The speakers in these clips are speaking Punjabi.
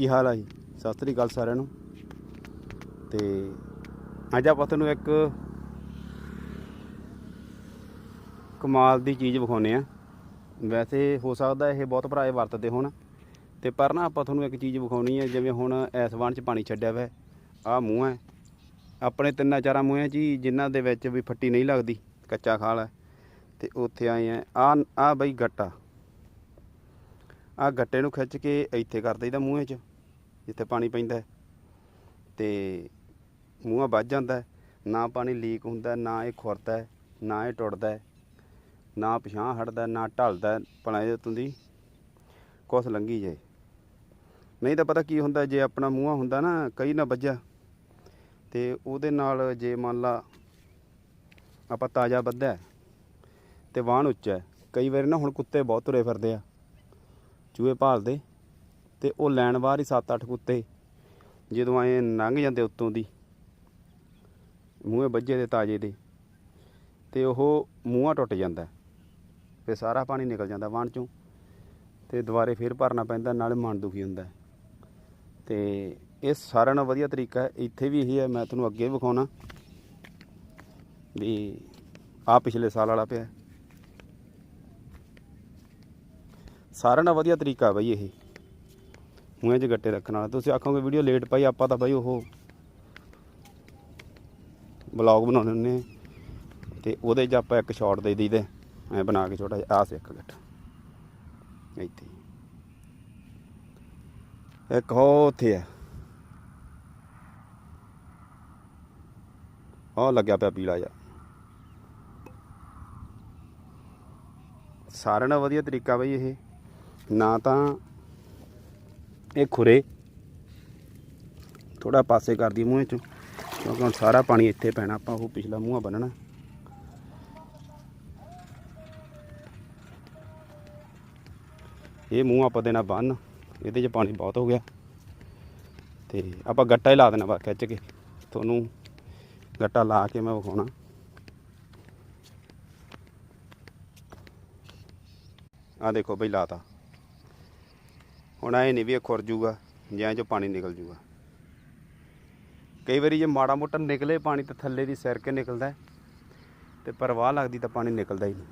ਕੀ ਹਾਲ ਆ ਜੀ? ਸਤਿ ਸ੍ਰੀ ਅਕਾਲ ਸਾਰਿਆਂ ਨੂੰ। ਤੇ ਅੱਜ ਆਪਾਂ ਤੁਹਾਨੂੰ ਇੱਕ ਕਮਾਲ ਦੀ ਚੀਜ਼ ਵਿਖਾਉਨੇ ਆ ਵੈਸੇ ਹੋ ਸਕਦਾ ਇਹ ਬਹੁਤ ਭਰਾਏ ਵਰਤਦੇ ਹੋਣ। ਤੇ ਪਰ ਨਾ ਆਪਾਂ ਤੁਹਾਨੂੰ ਇੱਕ ਚੀਜ਼ ਵਿਖਾਉਣੀ ਹੈ, ਜਿਵੇਂ ਹੁਣ ਐਸ ਐਸਵਾਨ ਚ ਪਾਣੀ ਛੱਡਿਆ ਹੋਇਆ ਆਹ ਮੂੰਹ ਹੈ। ਆਪਣੇ ਤਿੰਨਾਂ ਚਾਰਾਂ ਮੂੰਹਾਂ 'ਚ ਹੀ ਜਿਨ੍ਹਾਂ ਦੇ ਵਿੱਚ ਵੀ ਫੱਟੀ ਨਹੀਂ ਲੱਗਦੀ, ਕੱਚਾ ਖਾਲ ਹੈ। ਤੇ ਉੱਥੇ ਆਏ ਆ ਆ ਆ ਬਈ ਗੱਟਾ। ਆ ਗੱਟੇ ਨੂੰ ਖਿੱਚ ਕੇ ਇੱਥੇ ਕਰ ਦਈਦਾ ਮੂੰਹੇ 'ਚ। ਜਿੱਥੇ ਪਾਣੀ ਪੈਂਦਾ ਹੈ। ਤੇ ਮੂੰਹਾਂ ਵੱਜ ਜਾਂਦਾ ਨਾ ਪਾਣੀ ਲੀਕ ਹੁੰਦਾ ਨਾ ਇਹ ਖੁਰਦਾ ਨਾ ਇਹ ਟੁੱਟਦਾ ਨਾ ਪਛਾਂ ਹਟਦਾ ਨਾ ਢਲਦਾ ਹੈ, ਭਲਾ ਇਹਦੇ ਕੁਛ ਲੰਗੀ ਜਾਏ ਨਹੀਂ ਤਾਂ ਪਤਾ ਕੀ ਹੁੰਦਾ ਜੇ ਆਪਣਾ ਮੂੰਹਾਂ ਹੁੰਦਾ ਨਾ ਕਈ ਨਾ ਵੱਜਿਆ ਤੇ ਉਹਦੇ ਨਾਲ ਜੇ ਮੰਨ ਲਾ ਆਪਾਂ ਤਾਜ਼ਾ ਬੱਧਾ ਹੈ ਤੇ ਵਾਹਣ ਉੱਚਾ ਕਈ ਵਾਰੀ ਨਾ ਹੁਣ ਕੁੱਤੇ ਬਹੁਤ ਤੁਰੇ ਫਿਰਦੇ ਆ ਚੂਹੇ ਭਾਲਦੇ ਤੇ ਉਹ ਲੈਣ ਬਾਹਰ ਹੀ 7-8 ਕੁੱਤੇ ਜਦੋਂ ਐ ਲੰਘ ਜਾਂਦੇ ਉੱਤੋਂ ਦੀ, ਮੂੰਹੇ ਵੱਜੇ ਦੇ ਤਾਜੇ ਦੇ, ਤੇ ਉਹ ਮੂੰਹਾਂ ਟੁੱਟ ਜਾਂਦਾ ਫਿਰ ਸਾਰਾ ਪਾਣੀ ਨਿਕਲ ਜਾਂਦਾ ਵਾਹਣ ਚੋਂ ਤੇ ਦੁਬਾਰੇ ਫੇਰ ਭਰਨਾ ਪੈਂਦਾ, ਨਾਲੇ ਮਨ ਦੁਖੀ ਹੁੰਦਾ। ਹੈ। ਤੇ ਇਹ ਸਾਰਿਆਂ ਨਾਲੋਂ ਵਧੀਆ ਤਰੀਕਾ ਹੈ। ਇੱਥੇ ਵੀ ਇਹੀ ਹੈ, ਮੈਂ ਤੁਹਾਨੂੰ ਅੱਗੇ ਵਿਖਾਉਣਾ ਵੀ ਆ ਪਿਛਲੇ ਸਾਲ ਵਾਲਾ ਪਿਆ। ਸਾਰਿਆਂ ਨਾਲੋਂ ਵਧੀਆ ਤਰੀਕਾ ਬਈ ਇਹ। ਮੂੰਹ 'ਚ ਗੱਟੇ ਰੱਖਣ ਵਾਲਾ। ਤੁਸੀਂ ਆਖੋਗੇ, ਵੀਡੀਓ ਲੇਟ ਪਾਈ, ਆਪਾਂ ਤਾਂ ਬਾਈ ਉਹ ਬਲੌਗ ਬਣਾਉਂਦੇ ਹੁੰਦੇ ਹਾਂ ਤੇ ਉਹਦੇ 'ਚ ਆਪਾਂ ਇੱਕ ਸ਼ਾਟ ਦੇ ਦਈਦੇ। ਐ ਬਣਾ ਕੇ ਛੋਟਾ ਜਿਹਾ ਆ ਸਿੱਕ ਗੱਟਾ। ਇੱਥੇ ਇੱਕ ਹੋ ਉੱਥੇ ਆ। ਉਹ ਲੱਗਿਆ ਪਿਆ ਪੀਲਾ ਜਿਹਾ। ਸਾਰਿਆਂ ਨਾਲੋਂ ਵਧੀਆ ਤਰੀਕਾ ਬਈ ਇਹ। ਨਾ ਤਾਂ ਇਹ ਖੁਰੇ ਥੋੜਾ ਪਾਸੇ ਕਰਦੀ ਮੂੰਹ ਚੋਂ, ਕਿਉਂਕਿ ਹੁਣ ਸਾਰਾ ਪਾਣੀ ਇੱਥੇ ਪੈਣਾ, ਆਪਾਂ ਉਹ ਪਿਛਲਾ ਮੂੰਹਾਂ ਬੰਨਣਾ। ਇਹ ਮੂੰਹ ਆਪਾਂ ਦੇਣਾ ਬੰਨ, ਇਹਦੇ 'ਚ ਪਾਣੀ ਬਹੁਤ ਹੋ ਗਿਆ। ਤੇ ਆਪਾਂ ਗੱਟਾ ਹੀ ਲਾ ਦੇਣਾ ਵਾ ਖਿੱਚ ਕੇ, ਤੁਹਾਨੂੰ ਗੱਟਾ ਲਾ ਕੇ ਮੈਂ ਵਿਖਾਉਣਾ। ਆ ਦੇਖੋ ਬਈ ਲਾਤਾ। ਹੁਣ ਐ ਨਹੀਂ ਵੀ ਇਹ ਖੁਰ ਜੂਗਾ ਜਾਂ ਚੋਂ ਪਾਣੀ ਨਿਕਲ ਜੂਗਾ। ਕਈ ਵਾਰੀ ਜੇ ਮਾੜਾ ਮੋਟਾ ਨਿਕਲੇ ਪਾਣੀ ਤੇ ਥੱਲੇ ਦੀ ਸਿਰ ਕੇ ਨਿਕਲਦਾ ਹੈ, ਤੇ ਪਰਵਾਹ ਲੱਗਦੀ ਤਾਂ ਪਾਣੀ ਨਿਕਲਦਾ ਹੀ ਨਹੀਂ।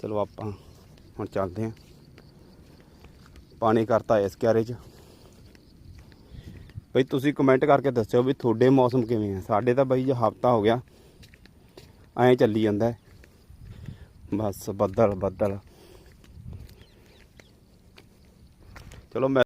ਚਲੋ ਆਪਾਂ ਹੁਣ ਚੱਲਦੇ ਹਾਂ। ਪਾਣੀ ਕਰਤਾ ਇਸ ਕਿਆਰੇ 'ਚ। ਬਈ ਤੁਸੀਂ ਕਮੈਂਟ ਕਰਕੇ ਦੱਸਿਓ ਵੀ ਤੁਹਾਡੇ ਮੌਸਮ ਕਿਵੇਂ ਆ? ਸਾਡੇ ਤਾਂ ਬਈ ਜੇ ਹਫਤਾ ਹੋ ਗਿਆ ਐਂ ਚੱਲੀ ਜਾਂਦਾ ਬਸ ਬੱਦਲ ਬੱਦਲ। ਚਲੋ ਮੈਂ